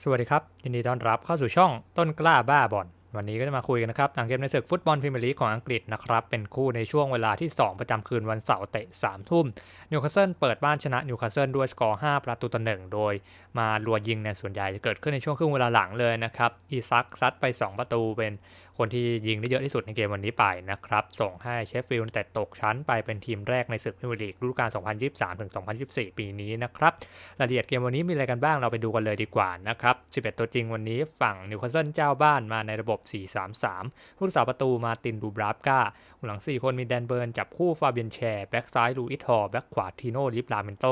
สวัสดีครับ ยินดีต้อนรับเข้าสู่ช่องต้นกล้าบ้าบอลวันนี้ก็จะมาคุยกันนะครับหลังเกมในศึกฟุตบอลพรีเมียร์ลีกของอังกฤษนะครับ เป็นคู่ในช่วงเวลาที่ 2 ประจำคืนวันเสาร์เตะ3ทุ่มนิวคาสเซิลเปิดบ้านชนะนิวคาสเซิลด้วยสกอร์ 5 ประตูต่อหนึ่งโดยมาลัวยิงในส่วนใหญ่จะเกิดขึ้นในช่วงครึ่งเวลาหลังเลยนะครับ อีซักซัดไป 2 ประตูเป็นคนที่ยิงได้เยอะที่สุดในเกมวันนี้ไปนะครับ ส่งให้เชฟฟิลด์แต่ตกชั้นไปเป็นทีมแรกในศึกพรีเมียร์ลีกฤดูกาล 2023-2024 ปีนี้นะครับรายละเอียดเกมวันนี้มีอะไรกันบ้างเราไปดูกันเลยดีกว่านะครับ 11 ตัวจริงวันนี้ฝั่งนิวคาสเซิลเจ้าบ้านมาในระบบ 4-3-3 ผู้รักษาประตูมาตินดูบราฟกาหลัง 4 คนมีแดนเบิร์นจับคู่ฟาเบียนแชร์แบ็กซ้ายลูอิทฮอร์แบ็กขวาทีโน่ลิปลาเมนโต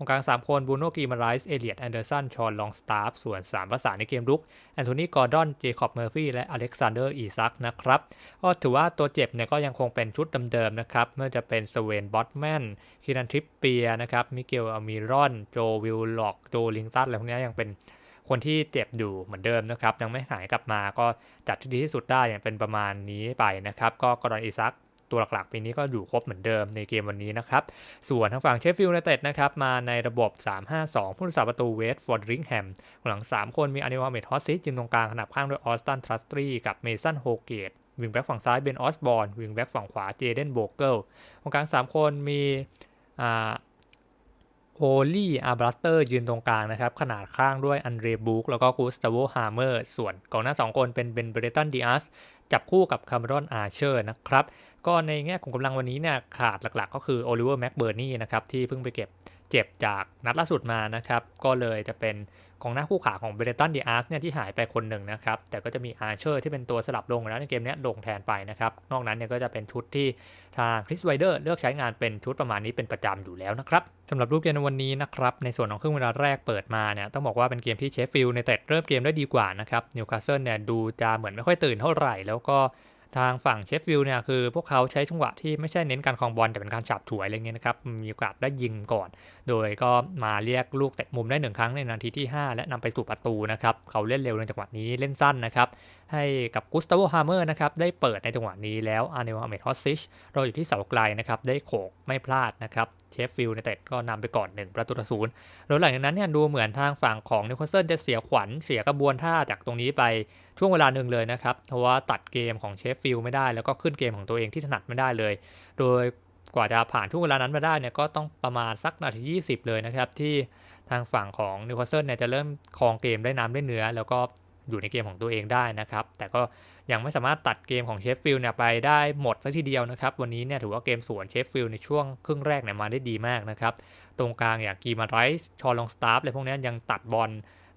ตรงกลาง 3 คนบูโนกีมาไรส์เอเลียตแอนเดอร์สันชอนลองสตาฟส่วน 3 ประสานในเกมรุก แอนโทนีกอร์ดอน เจคอบเมอร์ฟี่ และอเล็กซานเดอร์ อีซักนะครับ ก็ถือว่าตัวเจ็บเนี่ยก็ยังคงเป็นชุดเดิมๆนะครับไม่ว่าจะเป็นสเวนบอตแมนคีรันทริปเปียนะครับมิเกลอมิรอน โจวิลล็อกโจลิงตันอะไรพวกนี้ยังเป็นคนที่เจ็บอยู่เหมือนเดิมนะครับยังไม่หายกลับมาก็จัดที่ดีที่สุดได้อย่างเป็นประมาณนี้ไปนะครับ ก็กรณีอีซัก ตัวหลักๆปีนี้ก็อยู่ครบเหมือนเดิมในเกมวันนี้นะครับ ส่วนทางฝั่งเชฟฟิลด์ยูไนเต็ดนะครับมาในระบบ 3-5-2 ผู้รักษาประตูเวสฟอร์ดริงแฮมหลัง 3 คนมีอานิวาเมดฮอสซิสยืนตรงกลางขนาบข้างด้วยออสตันทรัสตรีกับเมสันโฮเกตวิงแบ็กฝั่งซ้ายเบนออสบอร์นวิงแบ็กฝั่งขวาเจเดนโบเกิลตรงกลาง 3 คนมีอ่า โอลี่อาบรัสเตอร์ยืนตรงกลางนะครับ ขนาดข้างด้วยอันเดรบุกแล้วก็คูสตาโวฮาร์เมอร์ ส่วนกองหน้า 2 คนเป็นเบนเบรตันดิอัสจับคู่กับคาร์มรอนอาร์เชอร์นะครับ ก็ในแง่ของกำลังวันนี้เนี่ยขาดหลักๆ ก็คือโอลิเวอร์แม็กเบอร์นี่นะครับ ที่เพิ่งไปเก็บ เจ็บจากนัดล่าสุดมานะครับ ก็เลยจะเป็นกองหน้าคู่ขาของเบรตันดีอาร์สเนี่ยที่หายไปคนหนึ่งนะครับ แต่ก็จะมีอาร์เชอร์ที่เป็นตัวสลับลงแล้วในเกมนี้ลงแทนไปนะครับ นอกนั้นเนี่ยก็จะเป็นชุดที่ทางคริสไวเดอร์เลือกใช้งานเป็นชุดประมาณนี้เป็นประจำอยู่แล้วนะครับสำหรับรูปเกมในวันนี้นะครับ ในส่วนของครึ่งเวลาแรกเปิดมาเนี่ยต้องบอกว่าเป็นเกมที่เชฟฟิลด์ในเต็ดเริ่มเกมได้ดีกว่านะครับนิวคาสเซิลเนี่ยดูจะเหมือนไม่ค่อยตื่นเท่าไหร่แล้วก็ ทางฝั่งเชฟฟิลด์เนี่ยคือพวกเขาใช้จังหวะที่ไม่ใช่เน้นการคลองบอลแต่เป็นการฉับฉวยอะไรเงี้ยนะครับ มีโอกาสได้ยิงก่อน โดยก็มาเรียกลูกเตะมุมได้หนึ่งครั้งในนาทีที่ 5 และนำไปสู่ประตูนะครับ เขาเล่นเร็วในจังหวะนี้เล่นสั้นนะครับ ให้กับกุสตาโวฮาร์เมอร์นะครับได้เปิดในจังหวะนี้แล้วอาร์เนลอเมดฮอสซิชเราอยู่ที่เสาไกลนะครับได้โขกไม่พลาดนะครับเชฟฟิลด์ในเตะก็นำไปก่อน 1 ประตูต่อศูนย์แล้วหลังจากนั้นเนี่ยดูเหมือนทางฝั่งของนิวคาสเซิลจะเสียขวัญเสียกระบวนท่าจากตรงนี้ไปช่วงเวลาหนึ่งเลยนะครับ เพราะว่าตัดเกมของเชฟฟิลด์ไม่ได้ แล้วก็ขึ้นเกมของตัวเองที่ถนัดไม่ได้เลย โดยกว่าจะผ่านช่วงเวลานั้นมาได้เนี่ยก็ต้องประมาณสักนาที 20 เลยนะครับ ที่ทางฝั่งของนิวคาสเซิลเนี่ยจะเริ่มครองเกมได้น้ำได้เนื้อ แล้วก็อยู่ในเกมของตัวเองได้นะครับ แต่ก็ยังไม่สามารถตัดเกมของเชฟฟิลด์เนี่ยไปได้หมดสักทีเดียวนะครับ วันนี้เนี่ยถือว่าเกมสวนเชฟฟิลด์ในช่วงครึ่งแรกเนี่ยมาได้ดีมากนะครับ ตรงกลางอย่างกีมาไรส์ชอลองสตาร์ฟอะไรพวกนี้ยังตัดบอล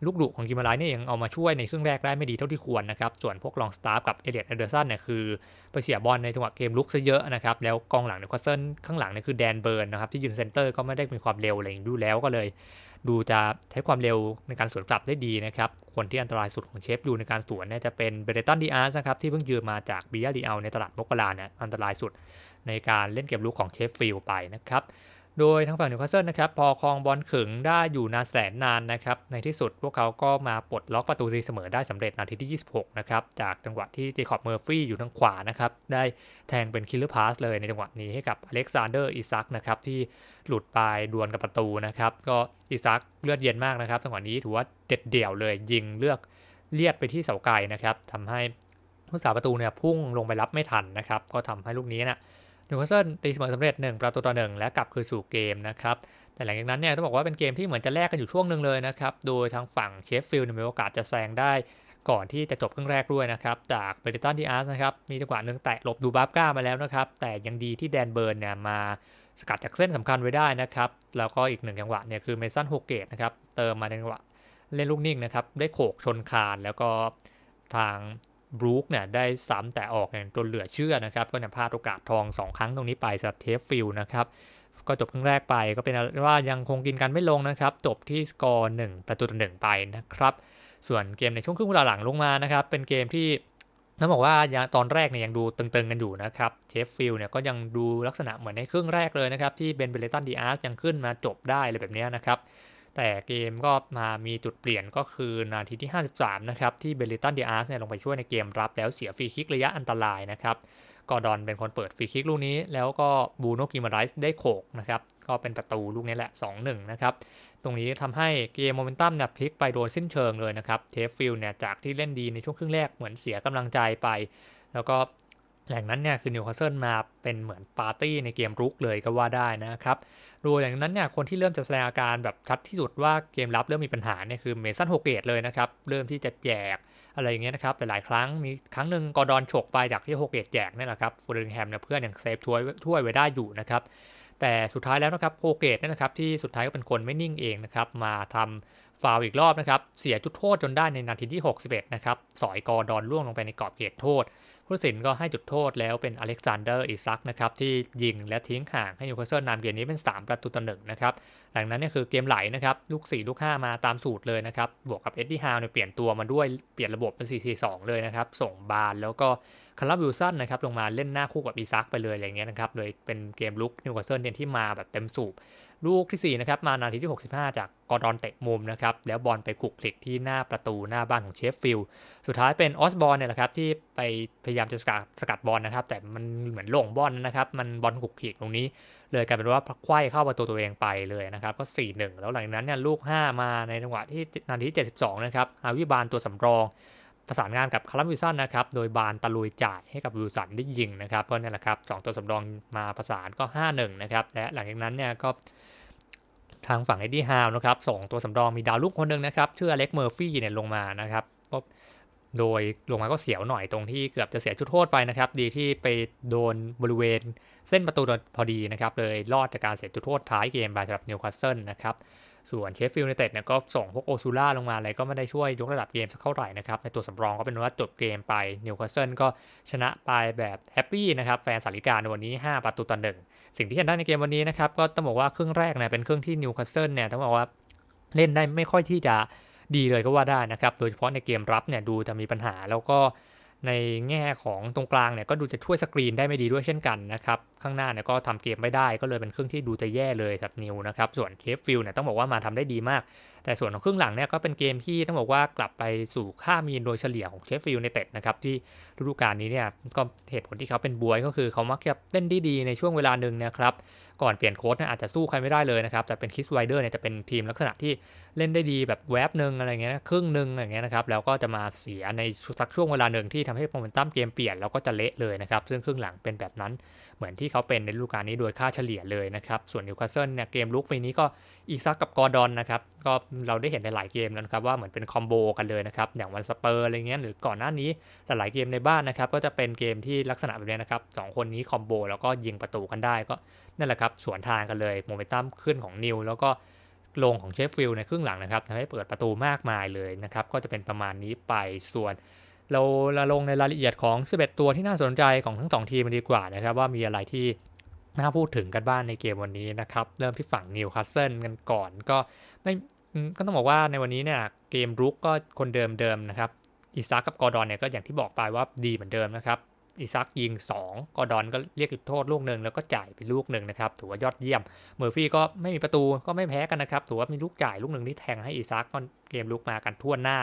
ลูกดุของกิมมาไลเนี่ยยังเอามาช่วยในครึ่งแรกได้ไม่ดีเท่าที่ควรนะครับ ส่วนพวกลองสตาร์กับเอเดียตแอนเดอร์สันเนี่ยคือไปเสียบอลในจังหวะเกมลุกซะเยอะนะครับ แล้วกองหลังเนิวคาสเซิลข้างหลังเนี่ยคือแดนเบิร์นนะครับที่ยืนเซนเตอร์ก็ไม่ได้มีความเร็วอะไรอย่างดูแล้วก็เลย ดูจะใช้ความเร็วในการสวนกลับได้ดีนะครับ คนที่อันตรายสุดของเชฟอยู่ในการสวนเนี่ยจะเป็นเบรตันดีอาร์สนะครับที่เพิ่งยืมมาจากบิยาดีเอาในตลาดมกราเนี่ยอันตรายสุดในการเล่นเกมลุกของเชฟฟิลไปนะครับ โดยทางฝั่งนิวคาสเซิลนะครับพอคลองบอลขึงได้อยู่นานแสนนานนะครับในที่สุดพวกเขาก็มาปลดล็อกประตูตีเสมอได้สำเร็จนาทีที่ 26 นะครับจากจังหวะที่เจคอบเมอร์ฟี่อยู่ทางขวานะครับได้แทงเป็นคิลเลอร์พาสเลยในจังหวะนี้ให้กับอเล็กซานเดอร์อิซักนะครับที่หลุดไปดวลกับประตูนะครับก็อิซักเลือดเย็นมากนะครับจังหวะนี้ถือว่าเด็ดเดี่ยวเลยยิงเลือกเลียดไปที่เสาไกลนะครับทำให้ผู้สาประตูเนี่ยพุ่งลงไปรับไม่ทันนะครับก็ทำให้ลูกนี้นะ นิวคาสเซิลตีเสมอสำเร็จ 1 ประตูต่อ 1 และกลับคืนสู่เกมนะครับ แต่หลังจากนั้นเนี่ยต้องบอกว่าเป็นเกมที่เหมือนจะแลกกันอยู่ช่วงหนึ่งเลยนะครับ โดยทางฝั่งเชฟฟิลด์มีโอกาสจะแซงได้ก่อนที่จะจบครึ่งแรกด้วยนะครับ จากเบรตันดีอาร์สนะครับมีจังหวะหนึ่งแตะหลบดูบัฟก้ามาแล้วนะครับ แต่ยังดีที่แดนเบิร์นเนี่ยมาสกัดจากเส้นสำคัญไว้ได้นะครับ แล้วก็อีกหนึ่งจังหวะเนี่ยคือเมสันโฮเกตนะครับเติมมาในจังหวะเล่นลูกนิ่งนะครับได้โขกชนคานแล้วก็ทาง บรูคเนี่ยได้ซ้ำแต่ออกอย่างจนเหลือเชื่อนะครับ ก็เนี่ยพลาดโอกาสทอง 2 ครั้งตรงนี้ไปสำหรับเทฟฟิลนะครับก็จบครึ่งแรกไปก็เป็นว่ายังคงกินกันไม่ลงนะครับ จบที่สกอร์ 1 ประตูต่อหนึ่งไปนะครับ ส่วนเกมในช่วงครึ่งเวลาหลังลงมานะครับ เป็นเกมที่ต้องบอกว่าตอนแรกเนี่ยยังดูตึงๆกันอยู่นะครับเชฟฟิลเนี่ยก็ยังดูลักษณะเหมือนในครึ่งแรกเลยนะครับ ที่เบนเบเลตันดีอาร์สยังขึ้นมาจบได้อะไรแบบนี้นะครับ แต่เกมก็มามีจุดเปลี่ยนก็คือนาทีที่ 53 นะครับ ที่เบลิตันเดียร์สเนี่ยลงไปช่วยในเกมรับแล้วเสียฟรีคิกระยะอันตรายนะครับกอดอนเป็นคนเปิดฟรีคิกลูกนี้ แล้วก็บูโนกิมาไรส์ได้โขกนะครับ ก็เป็นประตูลูกนี้แหละ 2-1 นะครับ ตรงนี้ทำให้เกมโมเมนตัมเนี่ยพลิกไปโดยสิ้นเชิงเลยนะครับเชฟฟิลเนี่ยจากที่เล่นดีในช่วงครึ่งแรกเหมือนเสียกำลังใจไป แล้วก็ แหล่งนั้นเนี่ยคือนิวคาสเซิลมาเป็นเหมือนปาร์ตี้ในเกมรุกเลยก็ว่าได้นะครับ โดยอย่างนั้นเนี่ยคนที่เริ่มจะแสดงอาการแบบชัดที่สุดว่าเกมรับเริ่มมีปัญหาเนี่ยคือเมสันโฮเกตเลยนะครับ เริ่มที่จะแจกอะไรอย่างเงี้ยนะครับหลายๆครั้งมีครั้งหนึ่งกอดอนฉกไปจากที่โฮเกตแจกนี่แหละครับฟูริงแฮมเนี่ยเพื่อนอยังเซฟช่วยช่วยไว้ได้อยู่นะครับแต่สุดท้ายแล้วนะครับโฮเกตเนี่ยนะครับที่สุดท้ายก็เป็นคนไม่นิ่งเองนะครับมาทำฟาวล์อีกรอบนะครับเสียจุดโทษจนได้ในนาทีที่ 61นะครับสอยกอดอนล่วงลงไปในกรอบเขตโทษ ผู้สินก็ให้จุดโทษแล้วเป็นอเล็กซานเดอร์อิซักนะครับที่ยิงและทิ้งห่างให้นิวคาสเซิลนำเกมนี้เป็น 3 ประตูต่อหนึ่งนะครับหลังนั้นเนี่ยคือเกมไหลนะครับลูก 4 ลูก 5 มาตามสูตรเลยนะครับบวกกับเอ็ดดี้ฮาวเนี่ยเปลี่ยนตัวมาด้วยเปลี่ยนระบบเป็น 4-4-2 เลยนะครับส่งบาลแล้วก็ คาร์ลวิลสันนะครับลงมาเล่นหน้าคู่กับอีซักไปเลยอะไรเงี้ยนะครับเลยเป็นเกมลุกนิวคาสเซิลเนี่ยที่มาแบบเต็มสูบลูกที่4นะครับมานาทีที่ 65 จากกอร์ดอนเตะมุมนะครับแล้วบอลไปขลุกคลิกที่หน้าประตูหน้าบ้านของเชฟฟิลด์สุดท้ายเป็นออสบอลเนี่ยแหละครับที่ไปพยายามจะสกัดสกัดบอลนะครับ แต่มันเหมือนหลงบอลนะครับ มันบอลขลุกคลิกตรงนี้ เลยกลายเป็นว่าคว้ยเข้าประตูตัวเองไปเลยนะครับก็4-1 แล้วหลังจากนั้นเนี่ยลูก 5 มาในจังหวะที่นาทีที่72 นะครับฮาวิบานตัวสำรอง ประสานงานกับคาร์ลวิลสันนะครับโดยบานตะลุยจ่ายให้กับวิลสันได้ยิงนะครับก็นี่แหละครับสองตัวสำรองมาประสานก็ 5-1นะครับและหลังจากนั้นเนี่ยก็ทางฝั่งเอ็ดดี้ฮาวนะครับส่งตัวสำรองมีดาวรุ่งคนหนึ่งนะครับชื่ออเล็กเมอร์ฟี่เนี่ยลงมานะครับก็โดยลงมาก็เสียวหน่อยตรงที่เกือบจะเสียจุดโทษไปนะครับ ดีที่ไปโดนบริเวณเส้นประตูพอดีนะครับเลยรอดจากการเสียจุดโทษท้ายเกมไปสำหรับนิวคาสเซิลนะครับ ส่วนเชฟฟิลด์ยูไนเต็ดเนี่ยก็ส่งพวกโอซูล่าลงมาอะไรก็ไม่ได้ช่วยยกระดับเกมสักเท่าไหร่นะครับ ในตัวสำรองก็เป็นว่าจบเกมไปนิวคาสเซิลก็ชนะไปแบบแฮปปี้นะครับ แฟนสาริกาในวันนี้ 5 ประตูต่อหนึ่งสิ่งที่เห็นได้ในเกมวันนี้นะครับ ก็ต้องบอกว่าครึ่งแรกเนี่ยเป็นครึ่งที่นิวคาสเซิลเนี่ยต้องบอกว่าเล่นได้ไม่ค่อยที่จะดีเลยก็ว่าได้นะครับ โดยเฉพาะในเกมรับเนี่ยดูจะมีปัญหาแล้วก็ ในแง่ของตรงกลางเนี่ยก็ดูจะช่วยสกรีนได้ไม่ดีด้วยเช่นกันนะครับ ข้างหน้าเนี่ยก็ทำเกมไม่ได้ก็เลยเป็นเครื่องที่ดูจะแย่เลยครับนิวนะครับ ส่วนเคฟฟิลเนี่ยต้องบอกว่ามาทำได้ดีมาก แต่ส่วนของครึ่งหลังเนี่ยก็เป็นเกมที่ต้องบอกว่ากลับไปสู่ค่ามีนโดยเฉลี่ยของเชฟฟิลด์ในเต็ดนะครับที่ฤดูกาลนี้เนี่ยก็เหตุผลที่เขาเป็นบวยก็คือเขามักจะเล่นด้ดีในช่วงเวลาหนึ่งนะครับก่อนเปลี่ยนโค้ชเนี่ยอาจจะสู้ใครไม่ได้เลยนะครับแต่เป็นคิสไวเดอร์เนี่ยจะเป็นทีมลักษณะที่เล่นได้ดีแบบแวบหนึ่งอะไรเงี้ยครึ่งหนึ่งอะไรเงี้ยนะครับแล้วก็จะมาเสียในสักช่วงเวลาหนึ่งที่ทำให้โมเมนตัมเกมเปลี่ยนแล้วก็จะเละเลยนะครับซึ่งครึ่งหลังเป็นแบบนั้นเหมือนที่เขาเป็นในฤดูกาลนี้โดยค่าเฉลี่ยเลยนะครับส่วนนิวคาสเซิลเนี่ยเกมลุกปีนี้ก็อีซักกับกอร์ดอนนะครับก็เราได้เห็นในหลายเกมแล้วนะครับว่าเหมือนเป็นคอมโบกันเลยนะครับอย่างวันสเปอร์อะไรเงี้ยหรือก่อนหน้านี้แต่หลายเกมในบ้านนะครับก็จะเป็นเกมที่ลักษณะแบบนี้นะครับสองคนนี้คอมโบแล้วก็ยิงประตูกันได้ก็นั่นแหละครับสวนทางกันเลยโมเมนตัมขึ้นของนิวแล้วก็ลงของเชฟฟิลด์ในครึ่งหลังนะครับทำให้เปิดประตูมากมายเลยนะครับก็จะเป็นประมาณนี้ไปส่วน เราเราลงในรายละเอียดของ11ตัวที่น่าสนใจของทั้ง2ทีมดีกว่านะครับว่ามีอะไรที่น่าพูดถึงกันบ้างในเกมวันนี้นะครับ เริ่มที่ฝั่งนิวคาสเซิลกันก่อนก็ไม่ ก็ต้องบอกว่าในวันนี้เนี่ยเกมรุกก็คนเดิมๆนะครับอิซักกับกอร์ดอนเนี่ยก็อย่างที่บอกไปว่าดีเหมือนเดิมนะครับอิซักยิง 2 กอร์ดอนก็เรียกจุดโทษลูกหนึ่งแล้วก็จ่ายไปลูกหนึ่งนะครับถือว่ายอดเยี่ยม เมอร์ฟี่ก็ไม่มีประตูก็ไม่แพ้กันนะครับถือว่ามีลูกจ่ายลูกหนึ่งที่แทงให้อิซักก็เกมลุกมากันทั่วหน้า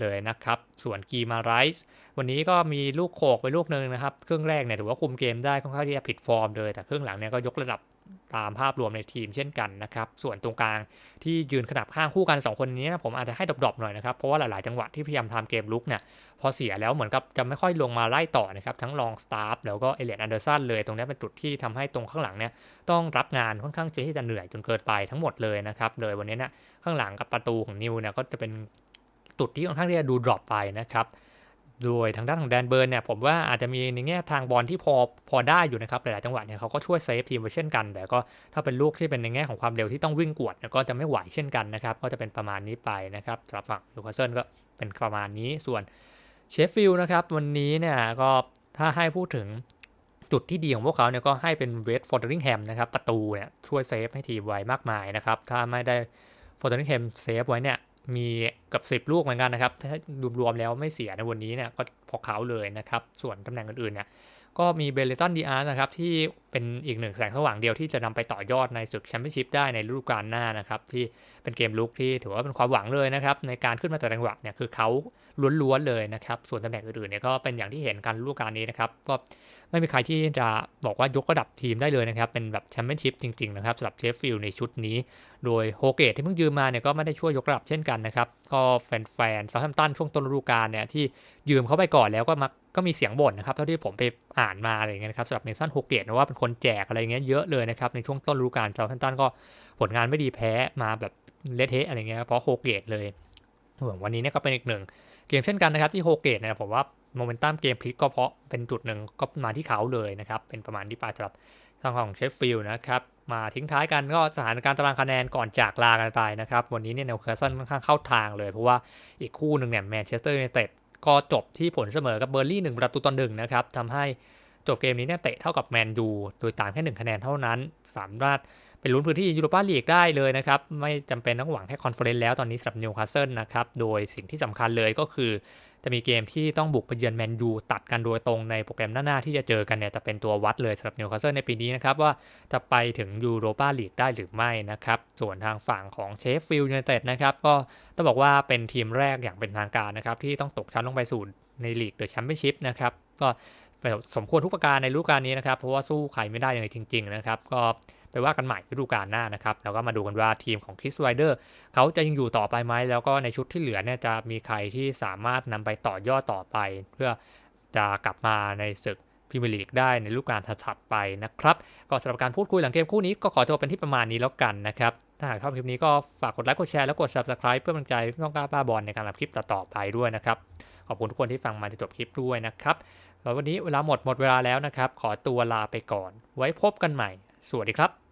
เลยนะครับส่วนกีมาไรส์วันนี้ก็มีลูกโขกไปลูกหนึ่งนะครับครึ่งแรกเนี่ยถือว่าคุมเกมได้ค่อนข้างที่จะผิดฟอร์มเลยแต่ครึ่งหลังเนี่ยก็ยกระดับ ตามภาพรวมในทีมเช่นกันนะครับ ส่วนตรงกลางที่ยืนขนาบข้างคู่กัน 2 คนนี้ผมอาจจะให้ดรอปๆหน่อยนะครับ เพราะว่าหลาย ๆ จังหวะที่พยายามทำเกมลุกเนี่ยพอเสียแล้วเหมือนกับจะไม่ค่อยลงมาไล่ต่อนะครับ ทั้งลองสตาร์ฟแล้วก็เอเลียนอันเดอร์สันเลย ตรงนี้เป็นจุดที่ทำให้ตรงข้างหลังเนี่ยต้องรับงานค่อนข้างที่จะเหนื่อยจนเกินไปทั้งหมดเลยนะครับเลยวันนี้เนี่ยข้างหลังกับประตูของนิวเนี่ยก็จะเป็นจุดที่ค่อนข้างที่จะดูดรอปไปนะครับ โดยทางด้านของแดนเบิร์นเนี่ยผมว่าอาจจะมีในแง่ทางบอลที่พอพอได้อยู่นะครับหลายๆจังหวะเนี่ยเขาก็ช่วยเซฟทีมไว้เช่นกัน แต่ก็ถ้าเป็นลูกที่เป็นในแง่ของความเร็วที่ต้องวิ่งกวดก็จะไม่ไหวเช่นกันนะครับก็จะเป็นประมาณนี้ไปนะครับสำหรับฝั่งนิวคาสเซิลก็เป็นประมาณนี้ส่วนเชฟฟิลด์นะครับวันนี้เนี่ยก็ถ้าให้พูดถึงจุดที่ดีของพวกเขาเนี่ยก็ให้เป็นเวสฟอร์ดริงแฮมนะครับประตูเนี่ยช่วยเซฟให้ทีมไว้มากมายนะครับถ้าไม่ได้ฟอร์ดริงแฮมเซฟไว้เนี่ย มีกับ 10 ลูกเหมือนกันนะครับ ถ้ารวมๆแล้วไม่เสียในวันนี้เนี่ยก็พอเขาเลยนะครับ ส่วนตำแหน่งอื่นๆเนี่ย ก็มีเบเลตันดีอาร์นะครับที่เป็นอีกหนึ่งแสงสว่างเดียวที่จะนำไปต่อยอดในศึกแชมเปี้ยนชิพได้ในฤดูกาลหน้านะครับที่เป็นเกมลุกที่ถือว่าเป็นความหวังเลยนะครับในการขึ้นมาแต่จังหวะเนี่ยคือเขาล้วนๆเลยนะครับส่วนตำแหน่งอื่นๆเนี่ยก็เป็นอย่างที่เห็นกันฤดูกาลนี้นะครับก็ไม่มีใครที่จะบอกว่ายกระดับทีมได้เลยนะครับเป็นแบบแชมเปี้ยนชิพจริงๆนะครับสำหรับเชฟฟิลด์ในชุดนี้ โดยโฮเกตที่เพิ่งยืมมาเนี่ยก็ไม่ได้ช่วยยกระดับเช่นกันนะครับก็แฟนๆซาแฮมตันช่วงต้นฤดูกาลเนี่ยที่ยืมเขาไปก่อนแล้วก็มัก ก็มีเสียงบ่นนะครับเท่าที่ผมไปอ่านมาอะไรเงี้ยนะครับสำหรับเนสันโฮเกตนะว่าเป็นคนแจกอะไรเงี้ยเยอะเลยนะครับในช่วงต้นฤดูกาลซาแฮมตันก็ผลงานไม่ดีแพ้มาแบบเละเทะอะไรเงี้ยเพราะโฮเกตเลยวันนี้เนี่ยก็เป็นอีกหนึ่งเกมเช่นกันนะครับที่โฮเกตเนี่ยผมว่าโมเมนตัมเกมพลิกก็เพราะเป็นจุดหนึ่งก็มาที่เขาเลยนะครับเป็นประมาณที่ปาสำหรับทางของเชฟฟิลด์นะครับมาทิ้งท้ายกันก็สถานการณ์ตารางคะแนนก่อนจากลากันไปนะครับ วันนี้เนี่ยนิวคาสเซิลค่อนข้างเข้าทางเลย เพราะว่าอีกคู่หนึ่งเนี่ยแมนเชสเตอร์ยูไนเต็ด ก็จบที่ผลเสมอกับเบอร์ลี่หนึ่งประตูต่อหนึ่งนะครับทำให้จบเกมนี้เนี่ยเตะเท่ากับแมนยูโดยต่างแค่หนึ่งคะแนนเท่านั้นสามารถเป็นลุ้นพื้นที่ยูโรปาลีกได้เลยนะครับ ไม่จำเป็นต้องหวังแค่คอนเฟอเรนซ์แล้วตอนนี้สำหรับนิวคาสเซิลนะครับ โดยสิ่งที่สำคัญเลยก็คือ จะมีเกมที่ต้องบุกไปเยือนแมนยูตัดกันโดยตรงในโปรแกรมหน้า ๆ ที่จะเจอกันเนี่ยจะเป็นตัววัดเลยสำหรับนิวคาสเซิลในปีนี้นะครับ ว่าจะไปถึงยูโรปาลีกได้หรือไม่นะครับ ส่วนทางฝั่งของเชฟฟิลด์ยูไนเต็ดนะครับ ก็ต้องบอกว่าเป็นทีมแรกอย่างเป็นทางการนะครับ ที่ต้องตกชั้นลงไปสู่ในลีกเดอะแชมเปี้ยนชิพนะครับก็สมควรทุกประการในฤดูกาลนี้นะครับเพราะว่าสู้ใครไม่ได้เลยจริง ๆ นะครับ ก็ ไปว่ากันใหม่ฤดูกาลหน้านะครับ แล้วก็มาดูกันว่าทีมของคริสไรเดอร์เขาจะยังอยู่ต่อไปไหม แล้วก็ในชุดที่เหลือเนี่ยจะมีใครที่สามารถนำไปต่อยอดต่อไป เพื่อจะกลับมาในศึกพรีเมียร์ลีกได้ในฤดูกาลถัดไปนะครับ ก็สำหรับการพูดคุยหลังเกมคู่นี้ก็ขอจบเป็นที่ประมาณนี้แล้วกันนะครับ ถ้าหากชอบคลิปนี้ก็ฝากกดไลค์กดแชร์แล้วกด subscribe เพื่อเป็นกำลังใจพี่น้องก้าบ้าบอลในการทำคลิปต่อๆไปด้วยนะครับขอบคุณทุกคนที่ฟังมาจนจบคลิปด้วยนะครับแล้ววันนี้เวลาหมดหมดเวลาแล้วนะครับ ขอตัวลาไปก่อน ไว้พบกันใหม่ สวัสดีครับ